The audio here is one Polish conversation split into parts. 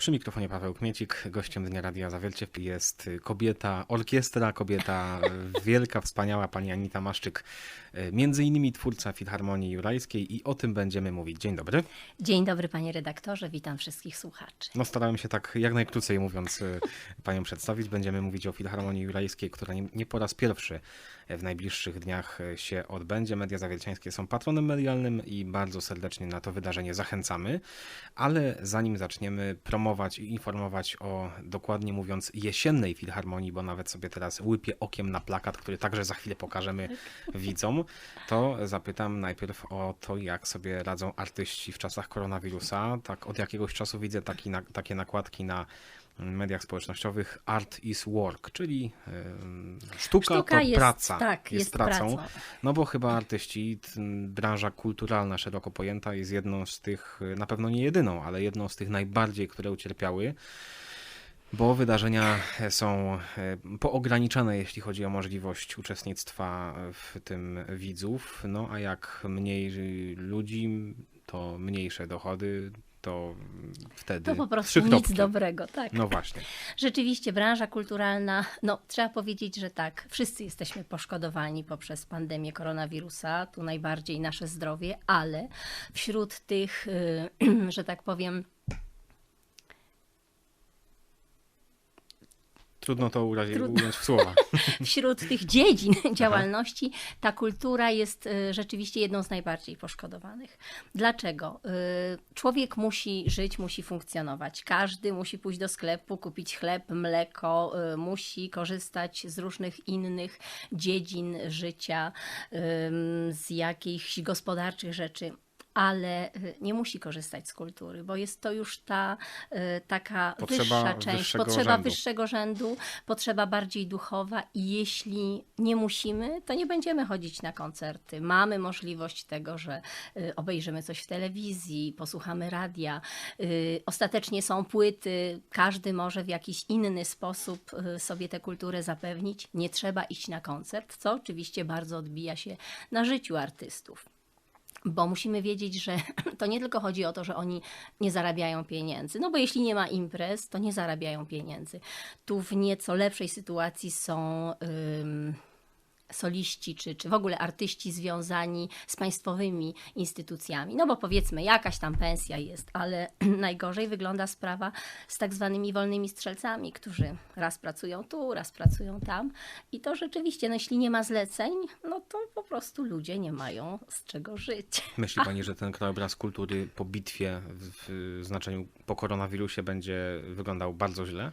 Przy mikrofonie Paweł Kmiecik, gościem Dnia Radia Zawiercie jest kobieta, orkiestra, kobieta wielka, wspaniała, pani Anita Maszczyk, między innymi twórca Filharmonii Jurajskiej i o tym będziemy mówić. Dzień dobry. Dzień dobry panie redaktorze, witam wszystkich słuchaczy. No starałem się tak jak najkrócej mówiąc panią przedstawić. Będziemy mówić o Filharmonii Jurajskiej, która nie, nie po raz pierwszy w najbliższych dniach się odbędzie. Media zawierciańskie są patronem medialnym i bardzo serdecznie na to wydarzenie zachęcamy. Ale zanim zaczniemy promować i informować o, dokładnie mówiąc, jesiennej filharmonii, bo nawet sobie teraz łypię okiem na plakat, który także za chwilę pokażemy widzom, to zapytam najpierw o to, jak sobie radzą artyści w czasach koronawirusa. Tak od jakiegoś czasu widzę taki, na, takie nakładki na mediach społecznościowych art is work, czyli sztuka, Sztuka to jest- praca, tak, jest, jest pracą. pracą. No bo chyba artyści, branża kulturalna szeroko pojęta jest jedną z tych, na pewno nie jedyną, ale jedną z tych najbardziej, które ucierpiały. Bo wydarzenia są poograniczane, jeśli chodzi o możliwość uczestnictwa w tym widzów. No a jak mniej ludzi, to mniejsze dochody, to wtedy To po prostu nic dobrego, tak. No właśnie. Rzeczywiście branża kulturalna, no trzeba powiedzieć, że tak, wszyscy jesteśmy poszkodowani poprzez pandemię koronawirusa, tu najbardziej nasze zdrowie, ale wśród tych, y, że tak powiem, Trudno to Trudno. ująć w słowa. wśród tych dziedzin działalności ta kultura jest y, rzeczywiście jedną z najbardziej poszkodowanych. Dlaczego? Y, Człowiek musi żyć, musi funkcjonować. Każdy musi pójść do sklepu, kupić chleb, mleko, y, musi korzystać z różnych innych dziedzin życia, z jakichś gospodarczych rzeczy. Ale y, nie musi korzystać z kultury, bo jest to już ta y, taka Potrzeba wyższa część, wyższego potrzeba rzędu. wyższego rzędu, potrzeba bardziej duchowa i jeśli nie musimy, to nie będziemy chodzić na koncerty. Mamy możliwość tego, że y, obejrzymy coś w telewizji, posłuchamy radia. Ostatecznie są płyty, każdy może w jakiś inny sposób sobie tę kulturę zapewnić. Nie trzeba iść na koncert, co oczywiście bardzo odbija się na życiu artystów. Bo musimy wiedzieć, że to nie tylko chodzi o to, że oni nie zarabiają pieniędzy. No bo jeśli nie ma imprez, to nie zarabiają pieniędzy. Tu w nieco lepszej sytuacji są. ym, soliści, czy, czy w ogóle artyści związani z państwowymi instytucjami. No bo powiedzmy, jakaś tam pensja jest, ale najgorzej wygląda sprawa z tak zwanymi wolnymi strzelcami, którzy raz pracują tu, raz pracują tam. I to rzeczywiście, no jeśli nie ma zleceń, no to po prostu ludzie nie mają z czego żyć. Myśli pani, że ten krajobraz kultury po bitwie w, znaczeniu po koronawirusie będzie wyglądał bardzo źle?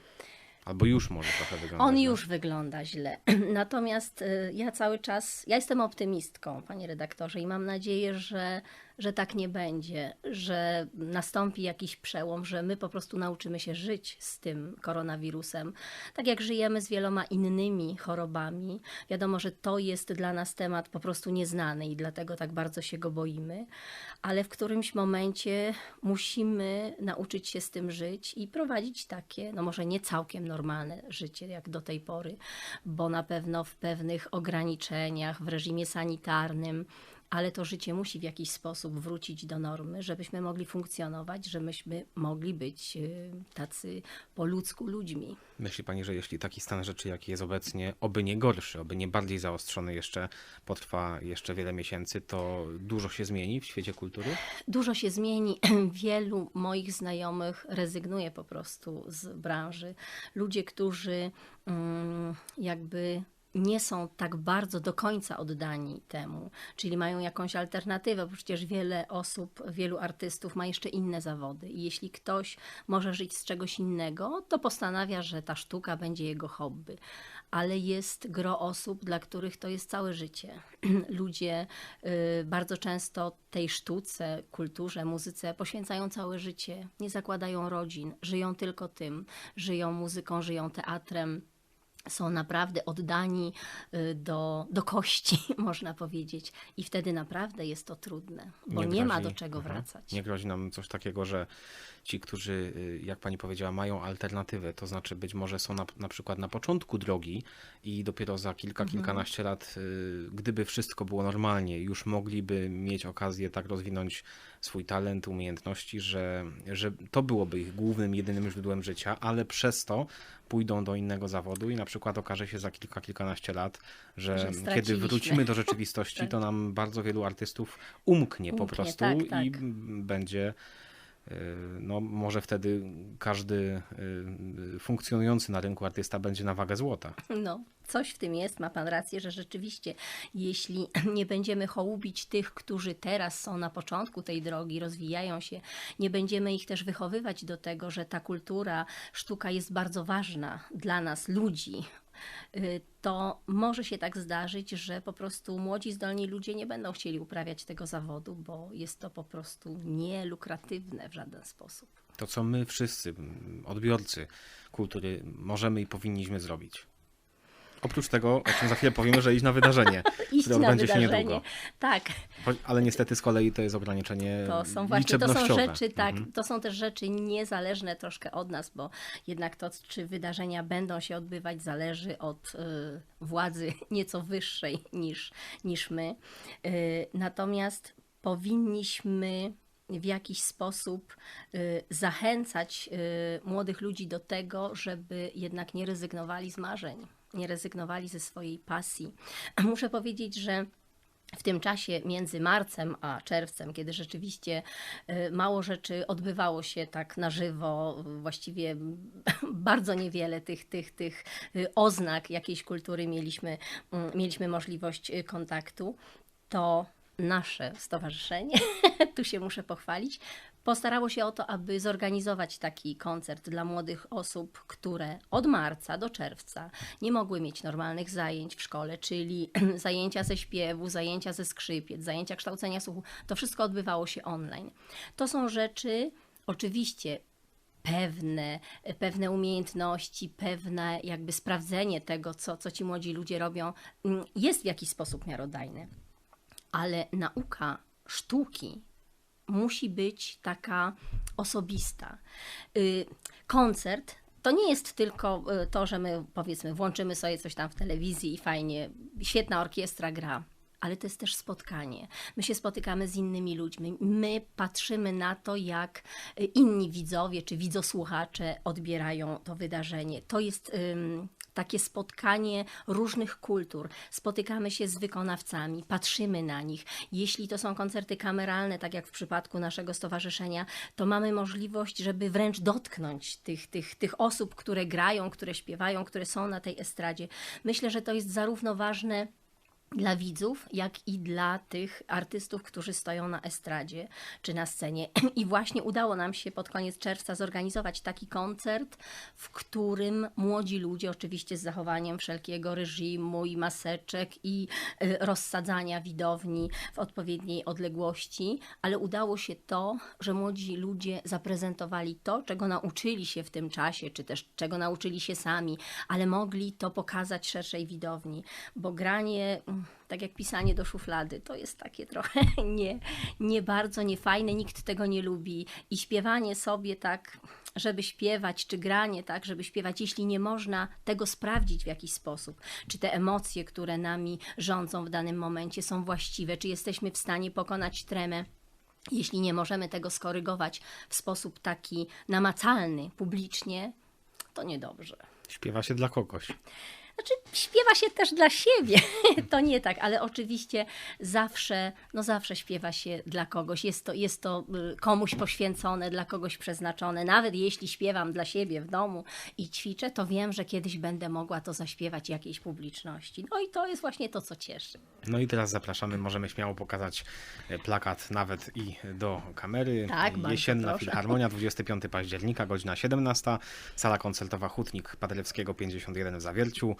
Albo już może trochę wyglądać On źle? już wygląda źle. Natomiast y, ja cały czas, ja jestem optymistką, panie redaktorze, i mam nadzieję, że, że tak nie będzie, że nastąpi jakiś przełom, że my po prostu nauczymy się żyć z tym koronawirusem. Tak jak żyjemy z wieloma innymi chorobami. Wiadomo, że to jest dla nas temat po prostu nieznany i dlatego tak bardzo się go boimy, ale w którymś momencie musimy nauczyć się z tym żyć i prowadzić takie, no może nie całkiem normalne życie jak do tej pory, bo na pewno w pewnych ograniczeniach, w reżimie sanitarnym, ale to życie musi w jakiś sposób wrócić do normy, żebyśmy mogli funkcjonować, żebyśmy mogli być y, tacy po ludzku ludźmi. Myśli pani, że jeśli taki stan rzeczy, jaki jest obecnie, oby nie gorszy, oby nie bardziej zaostrzony jeszcze, potrwa jeszcze wiele miesięcy, to dużo się zmieni w świecie kultury? Dużo się zmieni. Wielu moich znajomych rezygnuje po prostu z branży. Ludzie, którzy mm, jakby nie są tak bardzo do końca oddani temu, czyli mają jakąś alternatywę, bo przecież wiele osób, wielu artystów ma jeszcze inne zawody. I jeśli ktoś może żyć z czegoś innego, to postanawia, że ta sztuka będzie jego hobby. Ale jest gro osób, dla których to jest całe życie. Ludzie y, bardzo często tej sztuce, kulturze, muzyce poświęcają całe życie, nie zakładają rodzin, żyją tylko tym, żyją muzyką, żyją teatrem są naprawdę oddani y, do, do kości, można powiedzieć. I wtedy naprawdę jest to trudne, bo nie, ma grozi- do czego Mhm. wracać. Nie grozi nam coś takiego, że ci, którzy, y, jak pani powiedziała, mają alternatywę, to znaczy być może są na, na przykład na początku drogi i dopiero za kilka, Mhm. kilkanaście lat, y, gdyby wszystko było normalnie, już mogliby mieć okazję tak rozwinąć swój talent, umiejętności, że, że to byłoby ich głównym, jedynym źródłem życia, ale przez to pójdą do innego zawodu i na przykład okaże się za kilka, kilkanaście lat, że, Że kiedy wrócimy do rzeczywistości, Tak. to nam bardzo wielu artystów umknie, po Umknie, prostu tak, i tak. m, będzie no może wtedy każdy y, funkcjonujący na rynku artysta będzie na wagę złota. No, coś w tym jest, ma Pan rację, że rzeczywiście, jeśli nie będziemy hołubić tych, którzy teraz są na początku tej drogi, rozwijają się, nie będziemy ich też wychowywać do tego, że ta kultura, sztuka jest bardzo ważna dla nas, ludzi, to może się tak zdarzyć, że po prostu młodzi, zdolni ludzie nie będą chcieli uprawiać tego zawodu, bo jest to po prostu nielukratywne w żaden sposób. To, co my wszyscy, odbiorcy kultury, możemy i powinniśmy zrobić. Oprócz tego, o czym za chwilę powiemy, że iść na wydarzenie, Iść które na odbędzie się wydarzenie. niedługo. Tak, Ale niestety z kolei to jest ograniczenie To są właśnie, to są rzeczy, tak, Mhm. to są też rzeczy niezależne troszkę od nas, bo jednak to, czy wydarzenia będą się odbywać, zależy od y, władzy nieco wyższej niż, niż my. Y, natomiast powinniśmy w jakiś sposób y, zachęcać y, młodych ludzi do tego, żeby jednak nie rezygnowali z marzeń, nie rezygnowali ze swojej pasji. Muszę powiedzieć, że w tym czasie między marcem a czerwcem, kiedy rzeczywiście y, mało rzeczy odbywało się tak na żywo, właściwie bardzo niewiele tych, tych, tych y, oznak jakiejś kultury mieliśmy, mm, mieliśmy możliwość y, kontaktu, to nasze stowarzyszenie, tu się muszę pochwalić, postarało się o to, aby zorganizować taki koncert dla młodych osób, które od marca do czerwca nie mogły mieć normalnych zajęć w szkole, czyli zajęcia ze śpiewu, zajęcia ze skrzypiec, zajęcia kształcenia słuchu. To wszystko odbywało się online. To są rzeczy, oczywiście pewne, pewne umiejętności, pewne jakby sprawdzenie tego, co, co ci młodzi ludzie robią, mm, jest w jakiś sposób miarodajne. Ale nauka sztuki musi być taka osobista. Y, Koncert to nie jest tylko y, to, że my powiedzmy włączymy sobie coś tam w telewizji i fajnie, świetna orkiestra gra. Ale to jest też spotkanie. My się spotykamy z innymi ludźmi. My patrzymy na to, jak y, inni widzowie czy widzosłuchacze odbierają to wydarzenie. To jest takie spotkanie różnych kultur. Spotykamy się z wykonawcami, patrzymy na nich. Jeśli to są koncerty kameralne, tak jak w przypadku naszego stowarzyszenia, to mamy możliwość, żeby wręcz dotknąć tych, tych, tych osób, które grają, które śpiewają, które są na tej estradzie. Myślę, że to jest zarówno ważne dla widzów, jak i dla tych artystów, którzy stoją na estradzie czy na scenie. I właśnie udało nam się pod koniec czerwca zorganizować taki koncert, w którym młodzi ludzie, oczywiście z zachowaniem wszelkiego reżimu i maseczek i y, rozsadzania widowni w odpowiedniej odległości, ale udało się to, że młodzi ludzie zaprezentowali to, czego nauczyli się w tym czasie, czy też czego nauczyli się sami, ale mogli to pokazać szerszej widowni, bo granie, mm, tak jak pisanie do szuflady, to jest takie trochę nie, nie bardzo niefajne, nikt tego nie lubi i śpiewanie sobie tak, żeby śpiewać, czy granie tak, żeby śpiewać, jeśli nie można tego sprawdzić w jakiś sposób, czy te emocje, które nami rządzą w danym momencie są właściwe, czy jesteśmy w stanie pokonać tremę, jeśli nie możemy tego skorygować w sposób taki namacalny, publicznie, to niedobrze. Śpiewa się dla kogoś. Znaczy, śpiewa się też dla siebie, to nie tak, ale oczywiście zawsze, no zawsze śpiewa się dla kogoś. Jest to, jest to y, komuś poświęcone, dla kogoś przeznaczone. Nawet jeśli śpiewam dla siebie w domu i ćwiczę, to wiem, że kiedyś będę mogła to zaśpiewać jakiejś publiczności. No i to jest właśnie to, co cieszy. No i teraz zapraszamy, możemy śmiało pokazać e, plakat nawet i do kamery. Tak, bardzo Jesienna. Filharmonia, 25 października, godzina 17, sala koncertowa Hutnik Paderewskiego 51 w Zawierciu.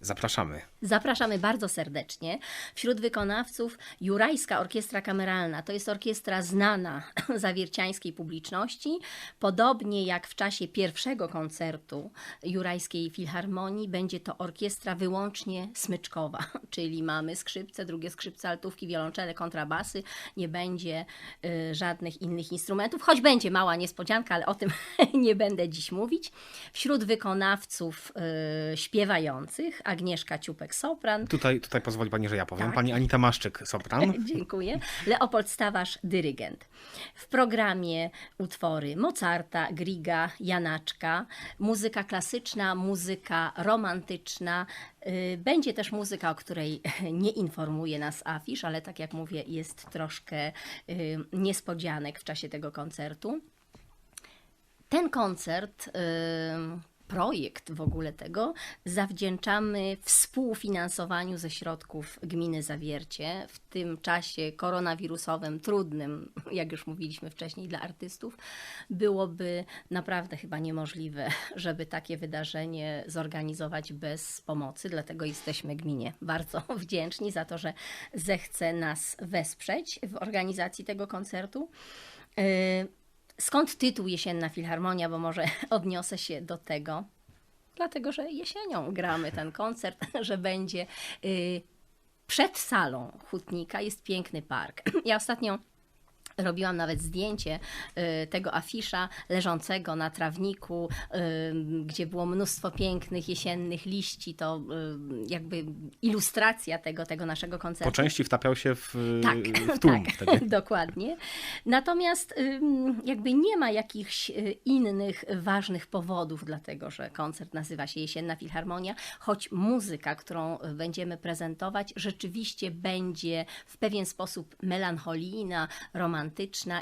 Zapraszamy. Zapraszamy bardzo serdecznie. Wśród wykonawców Jurajska Orkiestra Kameralna. To jest orkiestra znana zawierciańskiej publiczności. Podobnie jak w czasie pierwszego koncertu Jurajskiej Filharmonii, będzie to orkiestra wyłącznie smyczkowa, czyli mamy skrzypce, drugie skrzypce, altówki, wiolonczele, kontrabasy. Nie będzie y, żadnych innych instrumentów, choć będzie mała niespodzianka, ale o tym nie będę dziś mówić. Wśród wykonawców y, śpiewających Agnieszka Ciupek-Sopran, Tutaj, tutaj pozwoli Pani, że ja powiem. Tak. Pani Anita Maszczyk, sopran. Dziękuję. Leopold Stawarz, dyrygent. W programie utwory Mozarta, Griga, Janaczka, muzyka klasyczna, muzyka romantyczna. Y, Będzie też muzyka, o której nie informuje nas afisz, ale tak jak mówię, jest troszkę y, niespodzianek w czasie tego koncertu. Ten koncert, y, projekt w ogóle tego, zawdzięczamy współfinansowaniu ze środków gminy Zawiercie w tym czasie koronawirusowym, trudnym, jak już mówiliśmy wcześniej, dla artystów. Byłoby naprawdę chyba niemożliwe, żeby takie wydarzenie zorganizować bez pomocy, dlatego jesteśmy gminie bardzo wdzięczni za to, że zechce nas wesprzeć w organizacji tego koncertu. Skąd tytuł Jesienna Filharmonia, bo może odniosę się do tego, dlatego że jesienią gramy ten koncert, że będzie y, przed salą Hutnika jest piękny park. Ja ostatnio robiłam nawet zdjęcie y, tego afisza leżącego na trawniku, y, gdzie było mnóstwo pięknych jesiennych liści, to y, jakby ilustracja tego, tego naszego koncertu. Po części wtapiał się w, Tak, w tłum tak, wtedy. dokładnie. Natomiast jakby nie ma jakichś innych ważnych powodów, dlatego że koncert nazywa się Jesienna Filharmonia, choć muzyka, którą będziemy prezentować, rzeczywiście będzie w pewien sposób melancholijna, romantyczna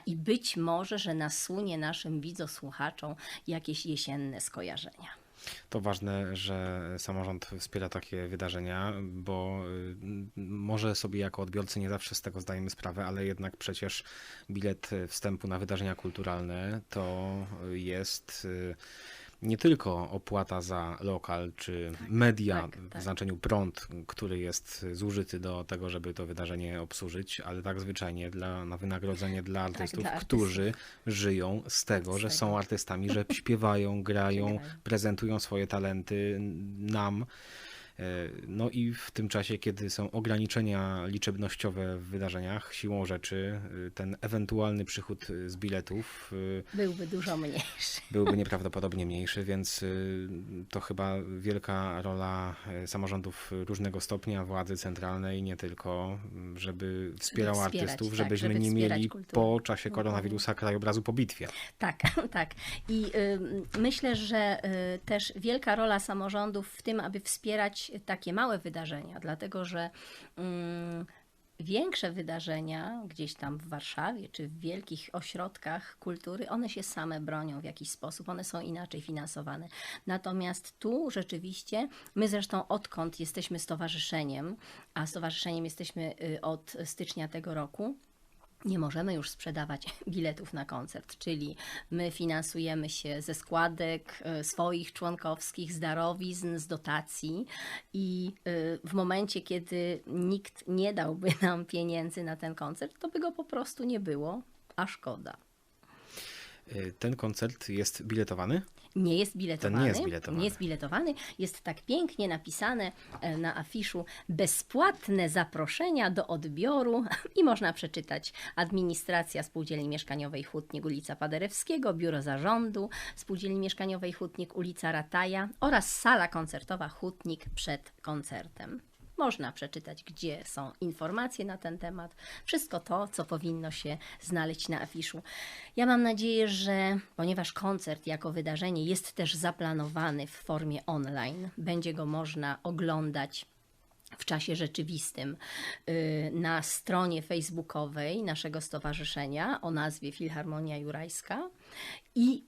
i być może, że nasunie naszym widzosłuchaczom jakieś jesienne skojarzenia. To ważne, że samorząd wspiera takie wydarzenia, bo y, może sobie jako odbiorcy nie zawsze z tego zdajemy sprawę, ale jednak przecież bilet wstępu na wydarzenia kulturalne to jest y, nie tylko opłata za lokal czy media tak, tak. w znaczeniu prąd, który jest zużyty do tego, żeby to wydarzenie obsłużyć, ale tak zwyczajnie dla, na wynagrodzenie dla artystów, dla artystów. którzy żyją z tego, Z że tego. są artystami, że śpiewają, Grają. prezentują swoje talenty nam. E, No i w tym czasie, kiedy są ograniczenia liczebnościowe w wydarzeniach, siłą rzeczy y, ten ewentualny przychód y, z biletów y, Byłby dużo mniejszy. byłby nieprawdopodobnie mniejszy, więc to chyba wielka rola y, samorządów różnego stopnia, władzy centralnej, nie tylko, y, żeby wspierał wspierać, artystów, tak, żebyśmy żeby nie mieli kulturę. po czasie koronawirusa krajobrazu po bitwie. Tak, tak. I myślę, że też wielka rola samorządów w tym, aby wspierać takie małe wydarzenia, dlatego że mm, większe wydarzenia gdzieś tam w Warszawie czy w wielkich ośrodkach kultury, one się same bronią w jakiś sposób, one są inaczej finansowane. Natomiast tu rzeczywiście, my zresztą odkąd jesteśmy stowarzyszeniem, a stowarzyszeniem jesteśmy y, od stycznia tego roku, nie możemy już sprzedawać biletów na koncert, czyli my finansujemy się ze składek e, swoich członkowskich, z darowizn, z dotacji i e, w momencie, kiedy nikt nie dałby nam pieniędzy na ten koncert, to by go po prostu nie było, a szkoda. Y, Ten koncert jest biletowany? Nie jest biletowany. nie jest biletowany. Nie jest biletowany. Jest tak pięknie napisane e, na afiszu bezpłatne zaproszenia do odbioru i można przeczytać Administracja Spółdzielni Mieszkaniowej Hutnik ulica Paderewskiego, Biuro Zarządu Spółdzielni Mieszkaniowej Hutnik ulica Rataja oraz sala koncertowa Hutnik przed koncertem. Można przeczytać, gdzie są informacje na ten temat, wszystko to, co powinno się znaleźć na afiszu. Ja mam nadzieję, że ponieważ koncert jako wydarzenie jest też zaplanowany w formie online, będzie go można oglądać w czasie rzeczywistym y, na stronie facebookowej naszego stowarzyszenia o nazwie Filharmonia Jurajska i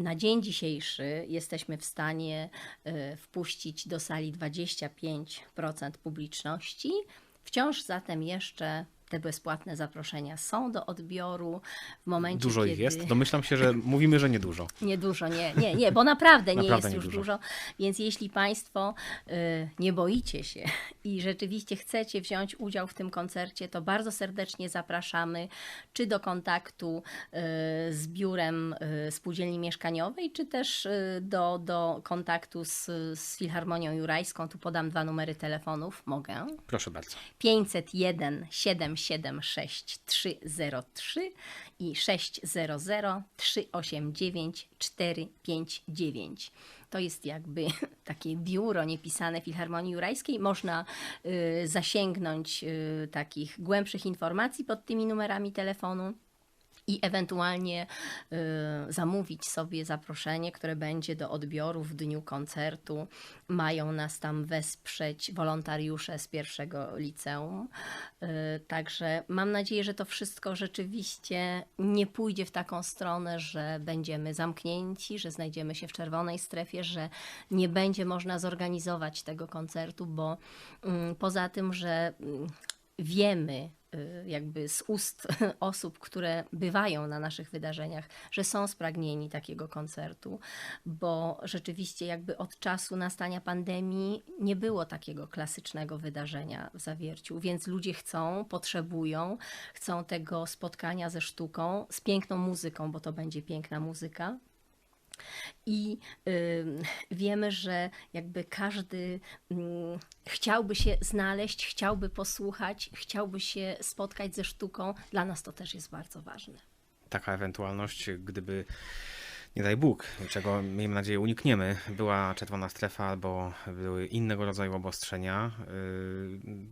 na dzień dzisiejszy jesteśmy w stanie y, wpuścić do sali 25% publiczności. Wciąż zatem jeszcze te bezpłatne zaproszenia są do odbioru w momencie, Dużo kiedy... ich jest. Domyślam się, że mówimy, że niedużo. Niedużo, nie, nie, nie, bo naprawdę nie Naprawdę jest już niedużo. dużo. Więc jeśli Państwo y, nie boicie się i rzeczywiście chcecie wziąć udział w tym koncercie, to bardzo serdecznie zapraszamy czy do kontaktu y, z biurem y, Spółdzielni Mieszkaniowej, czy też do, do kontaktu z, z Filharmonią Jurajską. Tu podam dwa numery telefonów, mogę. Proszę bardzo. 501 776 303 i 600 389 459. To jest jakby takie biuro niepisane Filharmonii Jurajskiej. Można y, zasięgnąć y, takich głębszych informacji pod tymi numerami telefonu i ewentualnie y, zamówić sobie zaproszenie, które będzie do odbioru w dniu koncertu. Mają nas tam wesprzeć wolontariusze z pierwszego liceum. Y, także mam nadzieję, że to wszystko rzeczywiście nie pójdzie w taką stronę, że będziemy zamknięci, że znajdziemy się w czerwonej strefie, że nie będzie można zorganizować tego koncertu, bo mm, poza tym, że mm, wiemy, y, jakby z ust osób, które bywają na naszych wydarzeniach, że są spragnieni takiego koncertu, bo rzeczywiście jakby od czasu nastania pandemii nie było takiego klasycznego wydarzenia w zawierciu, więc ludzie chcą, potrzebują, chcą tego spotkania ze sztuką, z piękną muzyką, bo to będzie piękna muzyka. I wiemy, że jakby każdy ym, chciałby się znaleźć, chciałby posłuchać, chciałby się spotkać ze sztuką. Dla nas to też jest bardzo ważne. Taka ewentualność, gdyby, nie daj Bóg, czego miejmy nadzieję unikniemy, była czerwona strefa albo były innego rodzaju obostrzenia,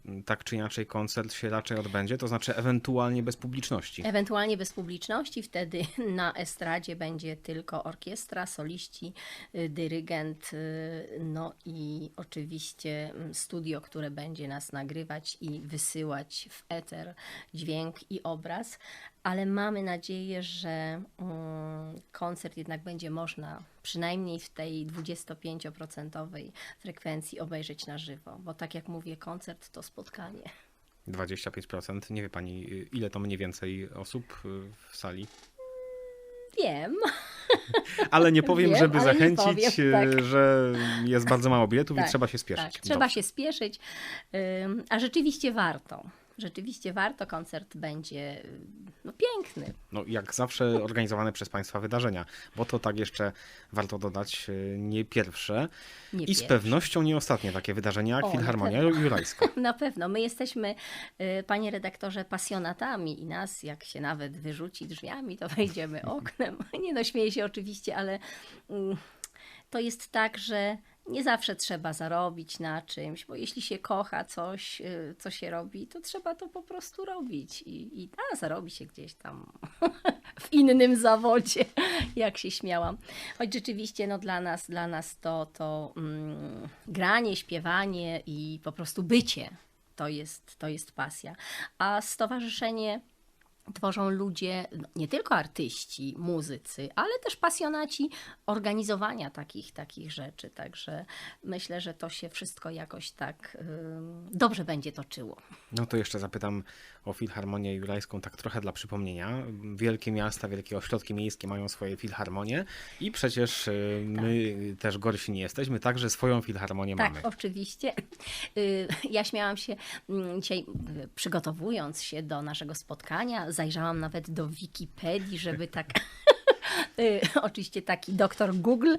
yy, tak czy inaczej koncert się raczej odbędzie, to znaczy ewentualnie bez publiczności. Ewentualnie bez publiczności, wtedy na estradzie będzie tylko orkiestra, soliści, y, dyrygent, y, no i oczywiście mm, studio, które będzie nas nagrywać i wysyłać w eter dźwięk i obraz, ale mamy nadzieję, że mm, koncert jednak będzie można przynajmniej w tej 25% frekwencji obejrzeć na żywo, bo tak jak mówię, koncert to spotkanie. 25%. Nie wie pani, yy, ile to mniej więcej osób yy, w sali? Wiem, Ale nie powiem, Wiem, żeby zachęcić, powiem, tak. yy, że jest bardzo mało biletów i Tak, trzeba się spieszyć. Tak, trzeba się spieszyć, a rzeczywiście warto. Rzeczywiście warto, koncert będzie y, no, piękny. No, jak zawsze organizowane przez Państwa wydarzenia, bo to tak jeszcze warto dodać, yy, nie pierwsze Nie i z pewnością nie ostatnie takie wydarzenie jak O, Filharmonia Jurajska. Na pewno. My jesteśmy, y, panie redaktorze, pasjonatami i nas, jak się nawet wyrzuci drzwiami, to wejdziemy oknem. Nie no, śmieję się oczywiście, ale mm, to jest tak, że nie zawsze trzeba zarobić na czymś, bo jeśli się kocha coś, y, co się robi, to trzeba to po prostu robić i, i a, zarobi się gdzieś tam w innym zawodzie, jak się śmiałam. Choć rzeczywiście no, dla nas, dla nas to, to mm, granie, śpiewanie i po prostu bycie to jest, to jest pasja. A stowarzyszenie tworzą ludzie, nie tylko artyści, muzycy, ale też pasjonaci organizowania takich, takich rzeczy. Także myślę, że to się wszystko jakoś tak dobrze będzie toczyło. No to jeszcze zapytam o Filharmonię Jurajską, tak trochę dla przypomnienia. Wielkie miasta, wielkie ośrodki miejskie mają swoje filharmonie i przecież y, my też gorsi nie jesteśmy, także swoją filharmonię Tak, mamy. oczywiście. Y, Ja śmiałam się mm, dzisiaj, y, przygotowując się do naszego spotkania, zajrzałam nawet do Wikipedii, żeby tak. Oczywiście taki doktor Google,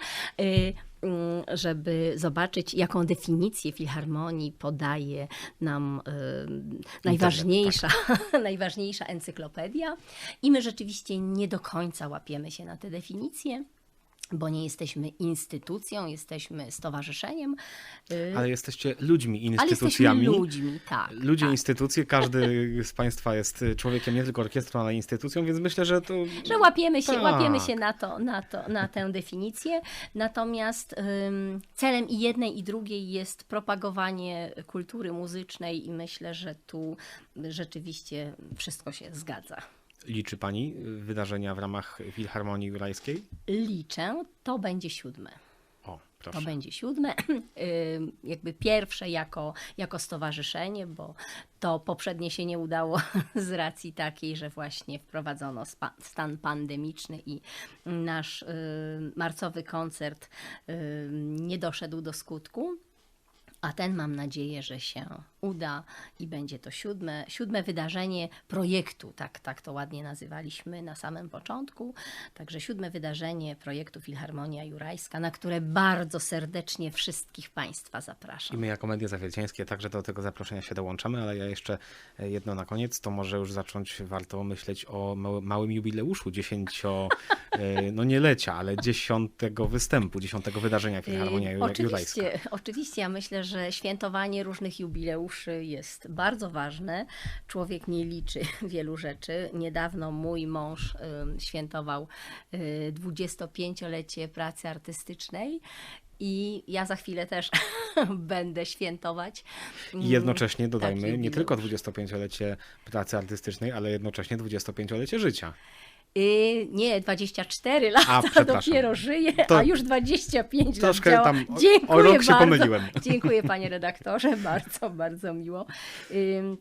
żeby zobaczyć, jaką definicję filharmonii podaje nam y, najważniejsza, najważniejsza encyklopedia. I my rzeczywiście nie do końca łapiemy się na te definicje. Bo nie jesteśmy instytucją, jesteśmy stowarzyszeniem. y, Ale jesteście ludźmi, ale jesteśmy instytucjami. ludźmi, tak. Ludzie, tak. instytucje, każdy z Państwa jest człowiekiem nie tylko orkiestrą, ale instytucją, więc myślę, że to. Że łapiemy się, Tak. łapiemy się na, to, na, to, na tę definicję. Natomiast ym, celem i jednej, i drugiej jest propagowanie kultury muzycznej, i myślę, że tu rzeczywiście wszystko się zgadza. Liczy Pani wydarzenia w ramach Filharmonii Jurajskiej? Liczę, to będzie siódme. O, proszę. To będzie siódme, Ym, jakby pierwsze jako, jako stowarzyszenie, bo to poprzednie się nie udało z racji takiej, że właśnie wprowadzono spa- stan pandemiczny i nasz y, marcowy koncert y, nie doszedł do skutku. A ten mam nadzieję, że się uda i będzie to siódme, siódme wydarzenie projektu, tak, tak to ładnie nazywaliśmy na samym początku. Także siódme wydarzenie projektu Filharmonia Jurajska, na które bardzo serdecznie wszystkich Państwa I zapraszam. my jako media zawielciańskie także do tego zaproszenia się dołączamy, ale ja jeszcze e, jedno na koniec, to może już zacząć warto myśleć o mały- małym jubileuszu, dziesięcio, e, no nie lecia, ale dziesiątego występu, dziesiątego wydarzenia Filharmonia Yy, Jura- Jurajska. oczywiście, oczywiście, ja myślę, że świętowanie różnych jubileuszy jest bardzo ważne. Człowiek nie liczy wielu rzeczy. Niedawno mój mąż świętował y, 25-lecie pracy artystycznej. I ja za chwilę też będę świętować. I mm, jednocześnie dodajmy taki nie tylko jubileusz. 25-lecie pracy artystycznej, ale jednocześnie 25-lecie życia. Y, nie, 24 lata A, dopiero żyję, To a już 25 lat troszkę działa. tam o- o Dziękuję rok się bardzo. pomyliłem. Dziękuję panie redaktorze, bardzo, bardzo miło. Ym,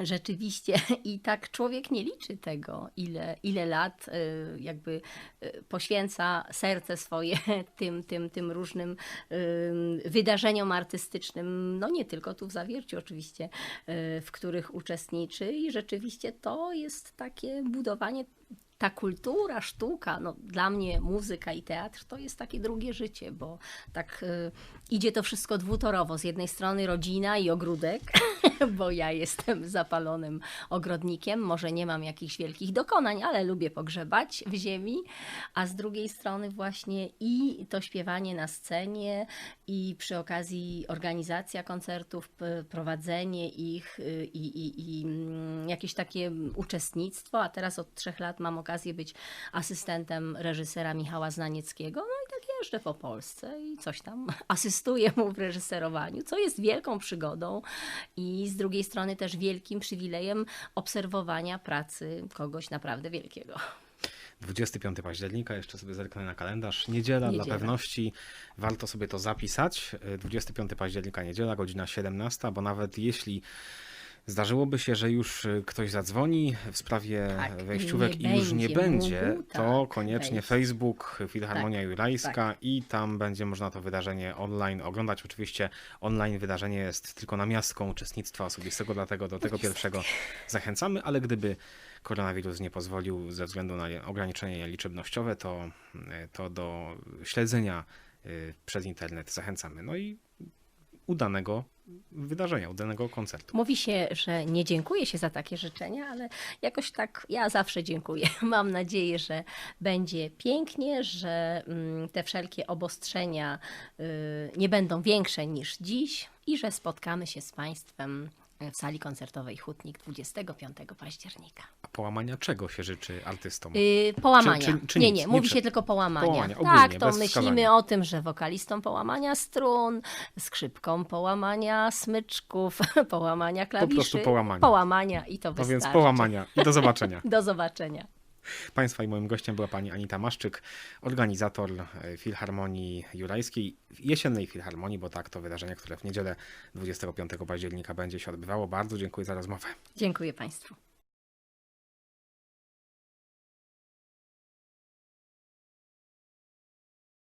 Rzeczywiście i tak człowiek nie liczy tego, ile, ile lat y, jakby y, poświęca serce swoje tym, tym, tym różnym ym, wydarzeniom artystycznym, no nie tylko tu w Zawierciu oczywiście, y, w których uczestniczy i rzeczywiście to jest takie budowanie ta kultura, sztuka, no dla mnie muzyka i teatr to jest takie drugie życie, bo tak y, idzie to wszystko dwutorowo. Z jednej strony rodzina i ogródek, bo ja jestem zapalonym ogrodnikiem, może nie mam jakichś wielkich dokonań, ale lubię pogrzebać w ziemi, a z drugiej strony właśnie i to śpiewanie na scenie i przy okazji organizacja koncertów, prowadzenie ich y, i, i, i mm, jakieś takie uczestnictwo, a teraz od trzech lat mam okazję być asystentem reżysera Michała Znanieckiego, no jeżdżę po Polsce i coś tam asystuję mu w reżyserowaniu, co jest wielką przygodą i z drugiej strony też wielkim przywilejem obserwowania pracy kogoś naprawdę wielkiego. 25 października, jeszcze sobie zerknę na kalendarz. Niedziela, dla Niedziela. pewności, warto sobie to zapisać. Y, 25 października, niedziela, godzina 17, bo nawet jeśli zdarzyłoby się, że już y, ktoś zadzwoni w sprawie Tak, wejściówek i, już nie będzie mógł, to tak, koniecznie wejść. Facebook Filharmonia Tak, Jurajska i tam będzie można to wydarzenie online oglądać. Oczywiście online wydarzenie jest tylko namiastką uczestnictwa osobistego, dlatego do tego pierwszego zachęcamy, ale gdyby koronawirus nie pozwolił ze względu na ograniczenia liczebnościowe, to, to do śledzenia y, przez internet zachęcamy. No i udanego wydarzenia, udanego koncertu. Mówi się, że nie dziękuję się za takie życzenia, ale jakoś tak ja zawsze dziękuję. Mam nadzieję, że będzie pięknie, że mm, te wszelkie obostrzenia y, nie będą większe niż dziś i że spotkamy się z Państwem w sali koncertowej Hutnik 25 października. Połamania czego się życzy artystom? Yy, połamania. Czy- czy- czy nie, nic? nie, Nie mówi czy- się tylko połamania. Połamania, tak, ogólnie, to bez myślimy wskazania. o tym, że wokalistom połamania strun, skrzypkom połamania smyczków, połamania klawiszy. prostu połamania. Połamania i to No wystarczy. więc połamania i do zobaczenia. Do zobaczenia. Państwa i moim gościem była pani Anita Maszczyk, organizator Filharmonii Jurajskiej, jesiennej Filharmonii, bo tak to wydarzenie, które w niedzielę 25 października będzie się odbywało. Bardzo dziękuję za rozmowę. Dziękuję Państwu.